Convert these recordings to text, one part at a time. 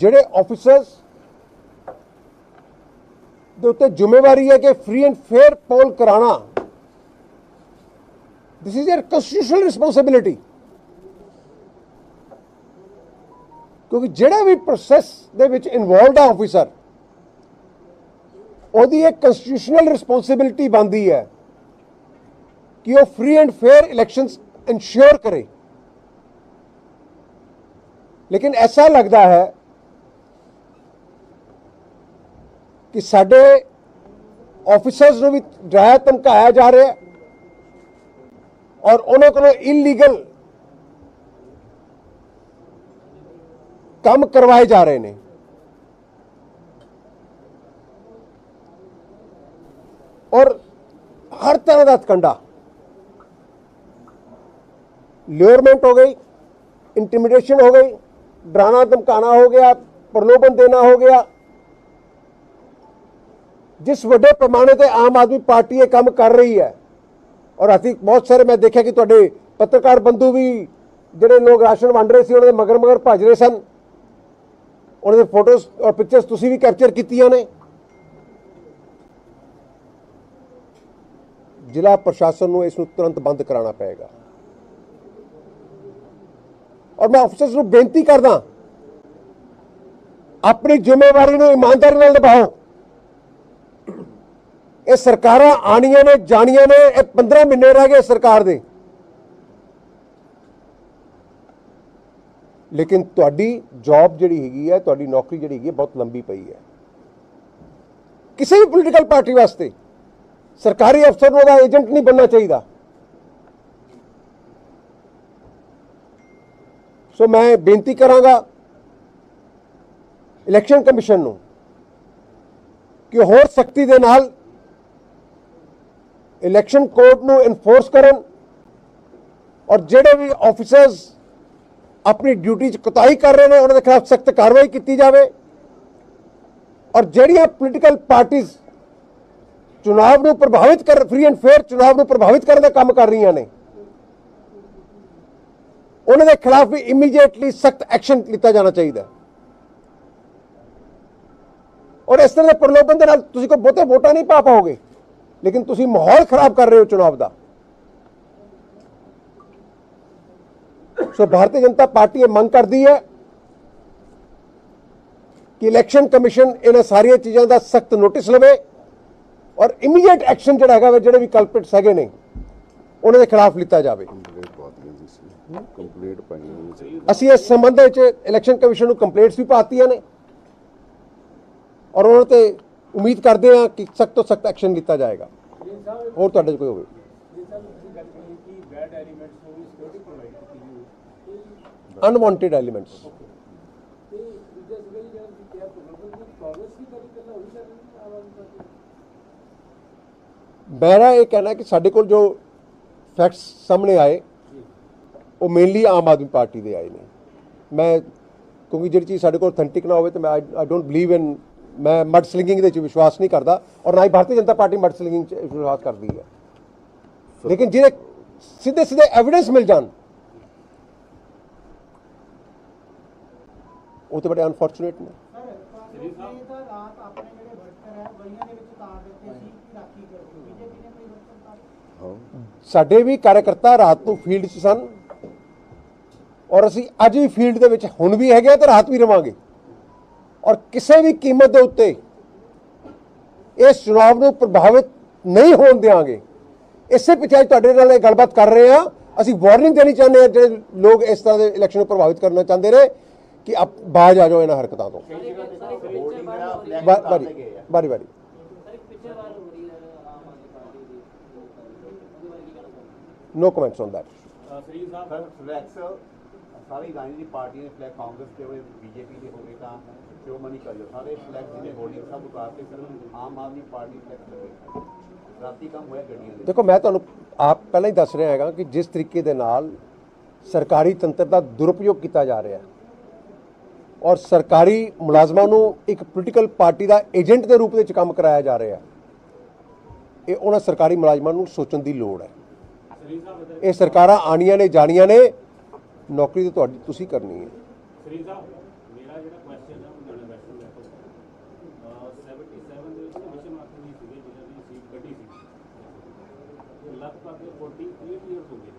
ਜਿਹੜੇ ਆਫੀਸਰਸ ਦੇ ਉੱਤੇ ਜ਼ਿੰਮੇਵਾਰੀ ਹੈ ਕਿ ਫ੍ਰੀ ਐਂਡ ਫੇਅਰ ਪੋਲ ਕਰਾਣਾ this is your constitutional responsibility ਕਿਉਂਕਿ ਜਿਹੜਾ ਵੀ ਪ੍ਰੋਸੈਸ ਦੇ ਵਿੱਚ ਇਨਵੋਲਡ ਆ ਆਫੀਸਰ ਉਹਦੀ ਇੱਕ ਕਨਸਟੀਟਿਊਸ਼ਨਲ ਰਿਸਪੌਂਸਿਬਿਲਿਟੀ ਬਣਦੀ ਹੈ ਕਿ ਉਹ free and fair elections ensure ਕਰੇ। ਲੇਕਿਨ ਐਸਾ ਲੱਗਦਾ ਹੈ ਕਿ ਸਾਡੇ ਆਫੀਸਰਸ ਨੂੰ ਵੀ ਡਰਾਇਆ, ਧਮਕਾਇਆ ਜਾ ਰਿਹਾ ਔਰ ਉਹਨਾਂ ਕੋਲੋਂ ਇਲੀਗਲ ਕੰਮ ਕਰਵਾਏ ਜਾ ਰਹੇ ਨੇ। ਔਰ ਹਰ ਤਰ੍ਹਾਂ ਦਾ ਕੰਡਾ ਲਿਓਰਮੈਂਟ ਹੋ ਗਈ ਇੰਟੀਮੀਡੇਸ਼ਨ ਹੋ ਗਈ, ਡਰਾਣਾ, ਧਮਕਾਣਾ ਹੋ ਗਿਆ, ਪ੍ਰਲੋਭਨ ਦੇਣਾ ਹੋ ਗਿਆ। ਜਿਸ ਵੱਡੇ ਪੈਮਾਨੇ ਤੇ ਆਮ ਆਦਮੀ ਪਾਰਟੀ ਇਹ ਕੰਮ ਕਰ ਰਹੀ ਹੈ, ਔਰ ਅਸੀਂ ਬਹੁਤ ਸਾਰੇ ਮੈਂ ਦੇਖਿਆ ਕਿ ਤੁਹਾਡੇ ਪੱਤਰਕਾਰ ਬੰਧੂ ਵੀ ਜਿਹੜੇ ਲੋਕ ਰਾਸ਼ਨ ਵੰਡ ਰਹੇ ਸੀ, ਉਹਨਾਂ ਦੇ ਮਗਰ ਮਗਰ ਭੱਜ ਰਹੇ ਸਨ। ਉਹਨਾਂ ਦੇ ਫੋਟੋਜ਼ ਔਰ ਪਿਕਚਰਸ ਤੁਸੀਂ ਵੀ ਕੈਪਚਰ ਕੀਤੀਆਂ ਨੇ। ਜ਼ਿਲ੍ਹਾ ਪ੍ਰਸ਼ਾਸਨ ਨੂੰ ਇਸ ਨੂੰ ਤੁਰੰਤ ਬੰਦ ਕਰਾਉਣਾ ਪਏਗਾ। ਔਰ ਮੈਂ ਅਫਸਰਸ ਨੂੰ ਬੇਨਤੀ ਕਰਦਾ, ਆਪਣੀ ਜ਼ਿੰਮੇਵਾਰੀ ਨੂੰ ਇਮਾਨਦਾਰੀ ਨਾਲ ਨਿਭਾਓ। ਇਹ ਸਰਕਾਰਾਂ ਆਣੀਆਂ ਨੇ, ਜਾਣੀਆਂ ਨੇ, ਇਹ 15 ਮਹੀਨੇ ਰਹਿ ਗਏ ਸਰਕਾਰ ਦੇ। ਲੇਕਿਨ ਤੁਹਾਡੀ ਜੌਬ ਜਿਹੜੀ ਹੈਗੀ ਹੈ, ਤੁਹਾਡੀ ਨੌਕਰੀ ਜਿਹੜੀ ਹੈਗੀ ਹੈ, ਬਹੁਤ ਲੰਬੀ ਪਈ ਹੈ। ਕਿਸੇ ਵੀ ਪੋਲੀਟੀਕਲ ਪਾਰਟੀ ਵਾਸਤੇ ਸਰਕਾਰੀ ਅਫਸਰ ਨੂੰ ਉਹਦਾ ਏਜੰਟ ਨਹੀਂ ਬਣਨਾ ਚਾਹੀਦਾ। ਸੋ ਮੈਂ ਬੇਨਤੀ ਕਰਾਂਗਾ ਇਲੈਕਸ਼ਨ ਕਮਿਸ਼ਨ ਨੂੰ ਕਿ ਹੋਰ ਸਖਤੀ ਦੇ ਨਾਲ ਇਲੈਕਸ਼ਨ ਕੋਡ ਨੂੰ ਇਨਫੋਰਸ ਕਰਨ ਔਰ ਜਿਹੜੇ ਵੀ ਆਫੀਸਰਸ ਆਪਣੀ ਡਿਊਟੀ 'ਚ ਕੁਤਾਹੀ ਕਰ ਰਹੇ ਨੇ, ਉਹਨਾਂ ਦੇ ਖਿਲਾਫ ਸਖਤ ਕਾਰਵਾਈ ਕੀਤੀ ਜਾਵੇ ਔਰ ਜਿਹੜੀਆਂ ਪੋਲੀਟੀਕਲ ਪਾਰਟੀਆਂ ਚੁਣਾਵ ਨੂੰ ਪ੍ਰਭਾਵਿਤ ਕਰ ਫ੍ਰੀ ਐਂਡ ਫੇਅਰ ਚੁਣਾਵ ਨੂੰ ਪ੍ਰਭਾਵਿਤ ਕਰਨ ਦਾ ਕੰਮ ਕਰ ਰਹੀਆਂ ਨੇ, ਉਹਨਾਂ ਦੇ ਖਿਲਾਫ ਵੀ ਇਮੀਡੀਏਟਲੀ ਸਖਤ ਐਕਸ਼ਨ ਲਿੱਤਾ ਜਾਣਾ ਚਾਹੀਦਾ। ਔਰ ਇਸ ਤਰ੍ਹਾਂ ਦੇ ਪ੍ਰਲੋਭਨ ਦੇ ਨਾਲ ਤੁਸੀਂ ਕੋਈ ਬਹੁਤੇ ਵੋਟਾਂ ਨਹੀਂ ਪਾ ਪਾਓਗੇ। ਲੇਕਿਨ ਤੁਸੀਂ ਮਾਹੌਲ ਖਰਾਬ ਕਰ ਰਹੇ ਹੋ ਚੁਣਾਵ ਦਾ। ਸੋ ਭਾਰਤੀ ਜਨਤਾ ਪਾਰਟੀ ਇਹ ਮੰਗ ਕਰਦੀ ਹੈ ਕਿ ਇਲੈਕਸ਼ਨ ਕਮਿਸ਼ਨ ਇਹਨਾਂ ਸਾਰੀਆਂ ਚੀਜ਼ਾਂ ਦਾ ਸਖਤ ਨੋਟਿਸ ਲਵੇ ਔਰ ਇਮੀਡੀਏਟ ਐਕਸ਼ਨ ਜਿਹੜਾ ਹੈਗਾ ਜਿਹੜੇ ਵੀ ਕਲਪਿਟਸ ਹੈਗੇ ਨੇ ਉਹਨਾਂ ਦੇ ਖਿਲਾਫ ਲਿੱਤਾ ਜਾਵੇ। ਕੰਪਲੀਟ ਪਾਈਆਂ ਅਸੀਂ ਇਸ ਸੰਬੰਧ ਵਿੱਚ ਇਲੈਕਸ਼ਨ ਕਮਿਸ਼ਨ ਨੂੰ ਕੰਪਲੇਂਟਸ ਵੀ ਪਾਤੀਆਂ ਨੇ ਔਰ ਉਹਨਾਂ ਤੇ ਉਮੀਦ ਕਰਦੇ ਹਾਂ ਕਿ ਸਖਤ ਤੋਂ ਸਖਤ ਐਕਸ਼ਨ ਲਿੱਤਾ ਜਾਏਗਾ। ਹੋਰ ਤੁਹਾਡੇ 'ਚ ਕੋਈ ਹੋਵੇ। ਅਨਵਾਂਟਡ ਐਲੀਮੈਂਟਸ ਮੇਰਾ ਇਹ ਕਹਿਣਾ ਕਿ ਸਾਡੇ ਕੋਲ ਜੋ ਫੈਕਟਸ ਸਾਹਮਣੇ ਆਏ, ਉਹ ਮੇਨਲੀ ਆਮ ਆਦਮੀ ਪਾਰਟੀ ਦੇ ਆਏ ਨੇ। ਮੈਂ ਕਿਉਂਕਿ ਜਿਹੜੀ ਚੀਜ਼ ਸਾਡੇ ਕੋਲ ਅਥੈਂਟਿਕ ਨਾ ਹੋਵੇ ਤਾਂ ਮੈਂ ਆਈ ਡੋਨਟ ਬਲੀਵ ਇਨ ਮੈਂ ਮਡ ਸਲਿੰਗਿੰਗ ਦੇ ਵਿੱਚ ਵਿਸ਼ਵਾਸ ਨਹੀਂ ਕਰਦਾ ਔਰ ਨਾ ਹੀ ਭਾਰਤੀ ਜਨਤਾ ਪਾਰਟੀ ਮਡ ਸਲਿੰਗਿੰਗ 'ਚ ਵਿਸ਼ਵਾਸ ਕਰਦੀ ਹੈ। ਲੇਕਿਨ ਜਿਹੜੇ ਸਿੱਧੇ ਸਿੱਧੇ ਐਵੀਡੈਂਸ ਮਿਲ ਜਾਣ ਉਹ ਤੇ ਬੜੇ ਅਨਫੋਰਚੂਨੇਟ ਨੇ। ਸਰ ਤੁਸੀਂ ਤਾਂ ਰਾਤ ਆਪਣੇ ਜਿਹੜੇ ਵਰਕਰ ਹੈ ਗਲੀਆਂ ਦੇ ਵਿੱਚ ਤਾਰ ਦਿੱਤੇ ਸੀ ਕਿ ਰਾਖੀ ਕਰੋ। ਬੀਜੇਪੀ ਨੇ ਕੋਈ ਵਰਕਰ ਤਾਰ ਹਾਂ। ਸਾਡੇ ਵੀ ਕਾਰਜਕਰਤਾ ਰਾਤ ਨੂੰ ਫੀਲਡ 'ਚ ਸਨ ਔਰ ਅਸੀਂ ਅੱਜ ਵੀ ਫੀਲਡ ਦੇ ਵਿੱਚ ਹੁਣ ਵੀ ਹੈਗੇ ਆ ਤੇ ਰਾਤ ਵੀ ਰਵਾਂਗੇ। ਔਰ ਕਿਸੇ ਵੀ ਕੀਮਤ ਦੇ ਉੱਤੇ ਇਸ ਚੁਣਾਵ ਨੂੰ ਪ੍ਰਭਾਵਿਤ ਨਹੀਂ ਹੋਣ ਦੇਵਾਂਗੇ ਇਸੇ ਪਿੱਛੇ ਅੱਜ ਤੁਹਾਡੇ ਨਾਲ ਇਹ ਗੱਲਬਾਤ ਕਰ ਰਹੇ ਹਾਂ। ਅਸੀਂ ਵਾਰਨਿੰਗ ਦੇਣੀ ਚਾਹੁੰਦੇ ਹਾਂ ਜਿਹੜੇ ਲੋਕ ਇਸ ਤਰ੍ਹਾਂ ਦੇ ਇਲੈਕਸ਼ਨ ਨੂੰ ਪ੍ਰਭਾਵਿਤ ਕਰਨਾ ਚਾਹੁੰਦੇ ਨੇ ਕਿ ਆਪ ਬਾਜ ਆ ਜਾਓ ਇਹਨਾਂ ਹਰਕਤਾਂ ਤੋਂ। ਬਾਰੀ ਬਾਰੀ ਬਾਰੀ no comments on that sir flex ਸਾਰੀ ਰਾਜਨੀਤਿਕ ਪਾਰਟੀਆਂ ਨੇ ਫਲੈਗ ਕਾਂਗਰਸ ਦੇ ਹੋਵੇ ਬੀਜੇਪੀ ਦੇ ਹੋਵੇ ਤਾਂ ਸ਼੍ਰੋਮਣੀ ਕਰਿਓ, ਸਾਰੇ ਫਲੈਗ ਜਿਹਨੇ ਹੋਲਡਿੰਗ ਸਭ ਉਤਾਰ ਸਿਰਫ ਆਮ ਆਦਮੀ ਪਾਰਟੀ ਫਲੈਕਸ ਲੱਗੇ ਰਾਤੀ ਕੰਮ ਹੋਇਆ ਗੱਡੀਆਂ ਦੇ। ਦੇਖੋ, ਮੈਂ ਤੁਹਾਨੂੰ ਆਪ ਪਹਿਲਾਂ ਹੀ ਦੱਸ ਰਿਹਾ ਹੈਗਾ ਕਿ ਜਿਸ ਤਰੀਕੇ ਦੇ ਨਾਲ ਸਰਕਾਰੀ ਤੰਤਰ ਦਾ ਦੁਰਉਪਯੋਗ ਕੀਤਾ ਜਾ ਰਿਹਾ ਹੈ ਔਰ ਸਰਕਾਰੀ ਮੁਲਾਜ਼ਮਾਂ ਨੂੰ ਇੱਕ ਪੋਲੀਟੀਕਲ ਪਾਰਟੀ ਦਾ ਏਜੰਟ ਦੇ ਰੂਪ ਵਿੱਚ ਕੰਮ ਕਰਾਇਆ ਜਾ ਰਿਹਾ ਹੈ। ਇਹ ਉਹਨਾਂ ਸਰਕਾਰੀ ਮੁਲਾਜ਼ਮਾਂ ਨੂੰ ਸੋਚਣ ਦੀ ਲੋੜ ਹੈ। ਇਹ ਸਰਕਾਰਾਂ ਆਣੀਆਂ ਨੇ, ਜਾਣੀਆਂ ਨੇ ਨੌਕਰੀ ਤਾਂ ਤੁਹਾਡੀ ਤੁਸੀਂ ਕਰਨੀ ਹੈ। ਸ੍ਰੀ ਸਾਹਿਬ ਮੇਰਾ ਜਿਹੜਾ ਕੁਐਸਚਨ ਹੈ ਉਹ ਜਣੇ ਵੈਸਟਰਨ ਲੈ ਤੋਂ ਅਹ 77 ਦੇ ਵਿੱਚ ਮਿਸ਼ਨ ਮਾਰਕ ਜੀ ਸੀਗੇ ਜਿਹਨਾਂ ਦੀ ਸੀਟ ਕੱਢੀ ਸੀ। ਲਗਭਗ 48 ਇਅਰਸ ਹੋ ਗਏ।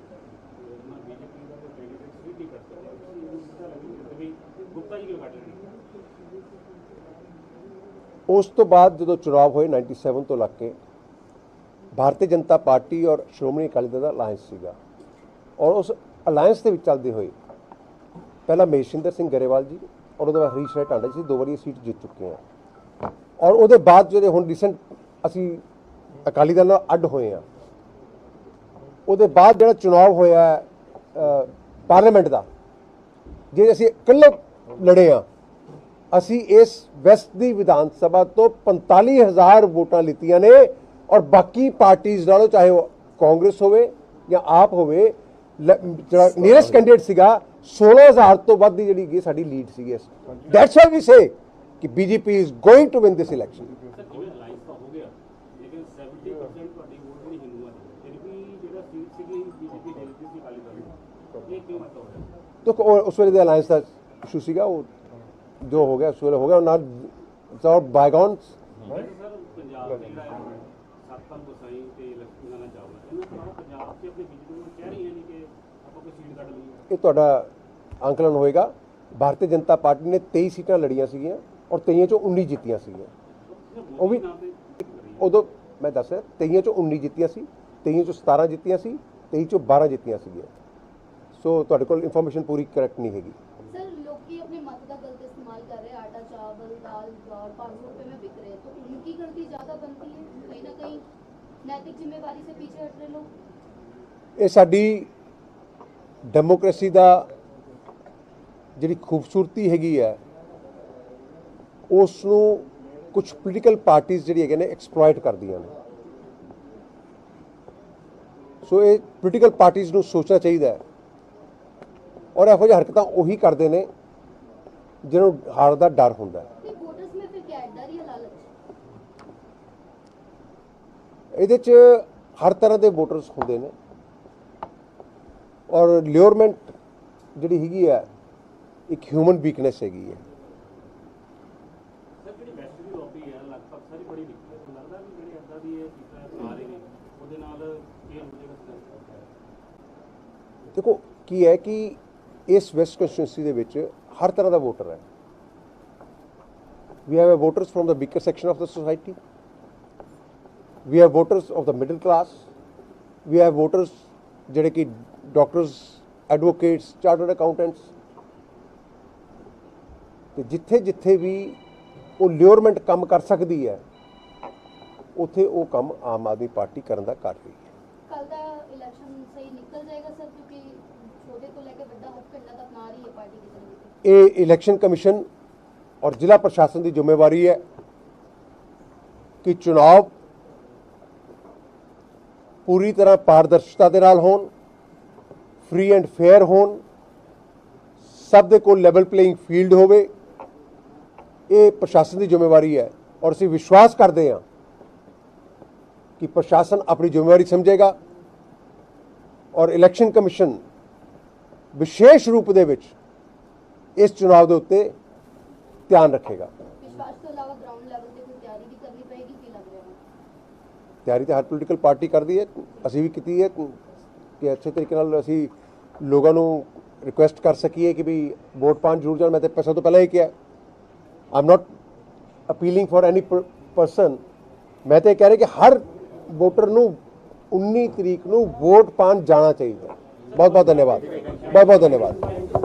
ਤੇ ਉਹਨਾਂ ਬੀਜੇਪੀ ਦਾ ਕੋਈ ਕੈਂਡੀਡੇਟ ਸੀਟ ਨਹੀਂ ਕੱਢ ਸਕਿਆ ਤੁਸੀਂ ਇਹ ਸਿੱਧਾ ਲੱਗੀ ਕਿ ਵੀ ਗੁਪਤਾ ਜੀ ਕਿਉਂ ਕੱਢ ਰਹੇ ਨੇ ਉਸ ਤੋਂ ਬਾਅਦ ਜਦੋਂ ਚੁਣਾਵ ਹੋਏ 97 ਤੋਂ ਲੱਗ ਕੇ ਭਾਰਤੀ ਜਨਤਾ ਪਾਰਟੀ ਔਰ ਸ਼੍ਰੋਮਣੀ ਅਕਾਲੀ ਦਲ ਦਾ ਅਲਾਈਅੰਸ ਸੀਗਾ। ਔਰ ਉਸ ਅਲਾਈਅੰਸ ਦੇ ਵਿੱਚ ਚੱਲਦੇ ਹੋਏ ਪਹਿਲਾਂ ਮੇਸ਼ਿੰਦਰ ਸਿੰਘ ਗਰੇਵਾਲ ਜੀ, ਔਰ ਉਹਦੇ ਬਾਅਦ ਹਰੀਸ਼ ਰਾਏ ਟਾਂਡਾ ਜੀ ਦੋ ਵਾਰੀ ਸੀਟ ਜਿੱਤ ਚੁੱਕੇ ਆ ਔਰ ਉਹਦੇ ਬਾਅਦ ਜਿਹੜੇ ਹੁਣ ਰੀਸੈਂਟ ਅਸੀਂ ਅਕਾਲੀ ਦਲ ਨਾਲ ਅੱਡ ਹੋਏ ਆ ਉਹਦੇ ਬਾਅਦ ਜਿਹੜਾ ਚੁਣਾਵ ਹੋਇਆ ਪਾਰਲੀਮੈਂਟ ਦਾ ਜੇ ਅਸੀਂ ਇਕੱਲੇ ਲੜੇ ਆ ਅਸੀਂ ਇਸ ਵੈਸਟ ਦੀ ਵਿਧਾਨ ਸਭਾ ਤੋਂ 45000 ਵੋਟਾਂ ਲਿੱਤੀਆਂ ਨੇ, ਔਰ ਬਾਕੀ ਪਾਰਟੀਆਂ ਨਾਲੋਂ ਚਾਹੇ ਉਹ ਕਾਂਗਰਸ ਹੋਵੇ ਜਾਂ ਆਪ ਹੋਵੇ ਜਿਹੜਾ ਨੀਅਰੈਸਟ ਕੈਂਡੀਡੇਟ ਸੀਗਾ 16000 ਤੋਂ ਵੱਧ ਦੀ ਜਿਹੜੀ ਹੈਗੀ ਸਾਡੀ ਲੀਡ ਸੀਗੀ ਇਸ। ਦੈਟਸ ਵਾਈ ਵੀ ਸੇ ਕਿ BJP is going to win this election sir ਜਿਵੇਂ ਅਲਾਈਅੰਸ ਤਾਂ ਹੋ ਗਿਆ? ਲੇਕਿਨ 70% ਤੁਹਾਡੀ ਵੋਟ ਜਿਹੜੀ ਹਿੰਦੂਆਂ ਦੀ ਫਿਰ ਵੀ ਜਿਹੜਾ ਸੀਟ ਸੀਗੀ ਬੀਜੇਪੀ ਦੇ ਦਿੱਤੀ ਸੀ ਅਕਾਲੀ ਦਲ ਨੂੰ। ਇਹ ਕਿਉਂ ਮਤਲਬ ਹੋਇਆ? ਦੇਖੋ ਉਹ- ਉਸ ਵੇਲੇ ਦੇ ਅਲਾਈਅੰਸ ਦਾ ਇਸ਼ੂ ਸੀਗਾ ਉਹ ਜੋ ਹੋ ਗਿਆ ਉਸ ਵੇਲੇ ਹੋ ਗਿਆ। ਨਾਲ ਸੌ ਬਾਈਗੌਨਸ ਵੈਸੇ ਸਰ ਪੰਜਾਬ ਦੇ ਅਕਰਮ ਗੁਸਾਈ ਤੇ ਲਖਨਾ ਚਾਵਲਾ ਇਹਨਾਂ ਤੋਂ ਪੰਜਾਬ 'ਚ ਆਪਣੇ ਬੀਜੇਪੀ ਨੂੰ ਕਹਿ ਰਹੀ ਹੈ ਨਹੀਂ ਕਿ ਆਪਾਂ ਕੋਈ ਸੀਟ ਕੱਢ ਲਈਏ ਇਹ ਤੁਹਾਡਾ ਅੰਕਲਨ ਹੋਏਗਾ। ਭਾਰਤੀ ਜਨਤਾ ਪਾਰਟੀ ਨੇ 23 ਸੀਟਾਂ ਲੜੀਆਂ ਸੀਗੀਆਂ ਔਰ 23 ਚੋਂ 19 ਜਿੱਤੀਆਂ ਸੀਗੀਆਂ। ਉਹ ਵੀ ਉਦੋਂ ਮੈਂ ਦੱਸਿਆ 23 ਚੋਂ 19 ਜਿੱਤੀਆਂ ਸੀ 23 ਚੋਂ 17 ਜਿੱਤੀਆਂ ਸੀ 23 ਚੋਂ 12 ਜਿੱਤੀਆਂ ਸੀਗੀਆਂ। ਸੋ ਤੁਹਾਡੇ ਕੋਲ ਇਨਫੋਰਮੇਸ਼ਨ ਪੂਰੀ ਕਰੈਕਟ ਨਹੀਂ ਹੈਗੀ। ਸਰ ਲੋਕੀ ਆਪਣੇ ਮਤ ਦਾ ਗਲਤ ਇਸਤੇਮਾਲ ਕਰ ਰਹੇ ਆਟਾ ਚਾਵਲ ਦਾਲ ਗੌਰ 500 कहीं ना कहीं नैतिक जिम्मेवारी से पीछे हट रहे लोग ਇਹ ਸਾਡੀ ਡੈਮੋਕ੍ਰੇਸੀ ਦਾ ਜਿਹੜੀ ਖੂਬਸੂਰਤੀ ਹੈਗੀ ਹੈ ਉਸ ਨੂੰ ਕੁਝ ਪੋਲੀਟੀਕਲ ਪਾਰਟੀਆਂ ਜਿਹੜੀ ਹੈਗੇ ਨੇ ਐਕਸਪਲੋਇਟ ਕਰਦੀਆਂ ਨੇ ਸੋ ਇਹ ਪੋਲੀਟੀਕਲ ਪਾਰਟੀਆਂ ਨੂੰ ਸੋਚਣਾ ਚਾਹੀਦਾ ਹੈ ਔਰ ਇਹੋ ਜਿਹੀ ਹਰਕਤਾਂ ਉਹੀ ਕਰਦੇ ਨੇ ਜਿਹਨਾਂ ਨੂੰ ਹਾਰ ਦਾ ਡਰ ਹੁੰਦਾ ਹੈ ਇਹਦੇ 'ਚ ਹਰ ਤਰ੍ਹਾਂ ਦੇ ਵੋਟਰਸ ਹੁੰਦੇ ਨੇ। ਔਰ ਲਿਓਰਮੈਂਟ ਜਿਹੜੀ ਹੈਗੀ ਹੈ ਇੱਕ ਹਿਊਮਨ ਵੀਕਨੈਸ ਹੈਗੀ ਹੈ। ਦੇਖੋ ਕੀ ਹੈ ਕਿ ਇਸ ਵੈਸਟ ਕੰਸਟੀਟਿਊਂਸੀ ਦੇ ਵਿੱਚ ਹਰ ਤਰ੍ਹਾਂ ਦਾ ਵੋਟਰ ਹੈ। We have voters from the bigger section of the society we have voters of the middle class we have voters ਜਿਹੜੇ ਕਿ ਡਾਕਟਰਸ ਐਡਵੋਕੇਟਸ ਚਾਰਟਰਡ ਅਕਾਊਂਟੈਂਟਸ ਤੇ ਜਿੱਥੇ ਜਿੱਥੇ ਵੀ ਉਹ ਲਿਓਰਮੈਂਟ ਕੰਮ ਕਰ ਸਕਦੀ ਹੈ ਉੱਥੇ ਉਹ ਕੰਮ ਆਮ ਆਦਮੀ ਪਾਰਟੀ ਕਰਨ ਦਾ ਕਰ ਰਹੀ ਹੈ। ਕੱਲ ਦਾ ਇਲੈਕਸ਼ਨ ਸਹੀ ਨਿਕਲ ਜਾਏਗਾ ਸਰ ਕਿਉਂਕਿ ਛੋਟੇ ਤੋਂ ਲੈ ਕੇ ਵੱਡਾ ਹਰ ਪਿੰਡਾਂ ਤੱਕ ਨਾ ਰਹੀ ਹੈ ਪਾਰਟੀ ਦੀ ਤਰਫ ਇਹ ਇਲੈਕਸ਼ਨ ਕਮਿਸ਼ਨ ਔਰ ਜ਼ਿਲ੍ਹਾ ਪ੍ਰਸ਼ਾਸਨ ਦੀ ਜ਼ਿੰਮੇਵਾਰੀ ਹੈ ਕਿ ਚੋਣ ਪੂਰੀ ਤਰ੍ਹਾਂ ਪਾਰਦਰਸ਼ਤਾ ਦੇ ਨਾਲ ਹੋਣ ਫ੍ਰੀ ਐਂਡ ਫੇਅਰ ਹੋਣ, ਸਭ ਦੇ ਕੋਲ ਲੈਵਲ ਪਲੇਇੰਗ ਫੀਲਡ ਹੋਵੇ, ਇਹ ਪ੍ਰਸ਼ਾਸਨ ਦੀ ਜ਼ਿੰਮੇਵਾਰੀ ਹੈ ਔਰ ਅਸੀਂ ਵਿਸ਼ਵਾਸ ਕਰਦੇ ਹਾਂ ਕਿ ਪ੍ਰਸ਼ਾਸਨ ਆਪਣੀ ਜ਼ਿੰਮੇਵਾਰੀ ਸਮਝੇਗਾ ਔਰ ਇਲੈਕਸ਼ਨ ਕਮਿਸ਼ਨ ਵਿਸ਼ੇਸ਼ ਰੂਪ ਦੇ ਵਿੱਚ ਇਸ ਚੋਣ ਦੇ ਉੱਤੇ ਧਿਆਨ ਰੱਖੇਗਾ। ਵਿਸ਼ਵਾਸ ਤੋਂ ਇਲਾਵਾ ਗਰਾਊਂਡ ਤਿਆਰੀ ਤਾਂ ਹਰ ਪੋਲੀਟੀਕਲ ਪਾਰਟੀ ਕਰਦੀ ਹੈ। ਅਸੀਂ ਵੀ ਕੀਤੀ ਹੈ ਕਿ ਅੱਛੇ ਤਰੀਕੇ ਨਾਲ ਅਸੀਂ ਲੋਕਾਂ ਨੂੰ ਰਿਕੁਐਸਟ ਕਰ ਸਕੀਏ ਕਿ ਵੀ ਵੋਟ ਪਾਉਣ ਜ਼ਰੂਰ ਜਾਣ। ਮੈਂ ਤੇ ਪੈਸਾ ਤੋਂ ਪਹਿਲਾਂ ਹੀ ਕਿਹਾ ਆਮ ਨਾਟ ਅਪੀਲਿੰਗ ਫॉर ਐਨੀ ਪਰਸਨ ਮੈਂ ਤਾਂ ਇਹ ਕਹਿ ਰਿਹਾ ਕਿ ਹਰ ਵੋਟਰ ਨੂੰ 19 ਤਰੀਕ ਨੂੰ ਵੋਟ ਪਾਉਣ ਜਾਣਾ ਚਾਹੀਦਾ। ਬਹੁਤ ਬਹੁਤ ਧੰਨਵਾਦ। ਬਹੁਤ ਬਹੁਤ ਧੰਨਵਾਦ।